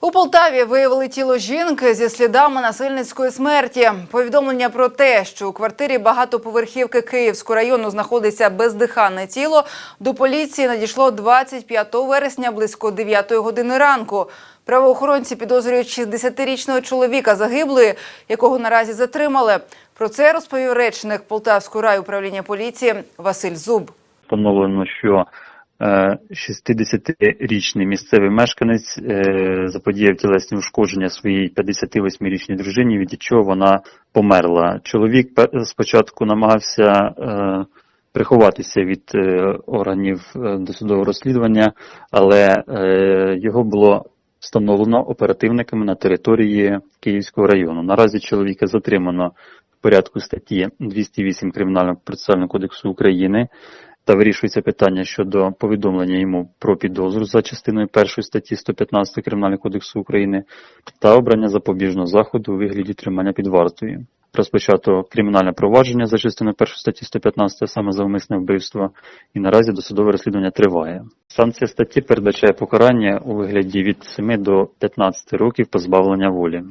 У Полтаві виявили тіло жінки зі слідами насильницької смерті. Повідомлення про те, що у квартирі багатоповерхівки Київського району знаходиться бездиханне тіло, до поліції надійшло 25 вересня близько 9 години ранку. Правоохоронці підозрюють 60-річного чоловіка загиблої, якого наразі затримали. Про це розповів речник Полтавського райуправління поліції Василь Зуб. встановлено, що 60-річний місцевий мешканець е, заподіяв тілесні ушкодження своїй 58-річній дружині, від чого вона померла. Чоловік спочатку намагався е, приховатися від е, органів е, досудового розслідування, але е, його було встановлено оперативниками на території Київського району. Наразі чоловіка затримано порядку статті 208 Кримінального процесуального кодексу України та вирішується питання щодо повідомлення йому про підозру за частиною першої статті 115 Кримінального кодексу України та обрання запобіжного заходу у вигляді тримання під вартою. Розпочато кримінальне провадження за частиною першої статті 115, а саме за умисне вбивство, і наразі досудове розслідування триває. Санкція статті передбачає покарання у вигляді від 7 до 15 років позбавлення волі.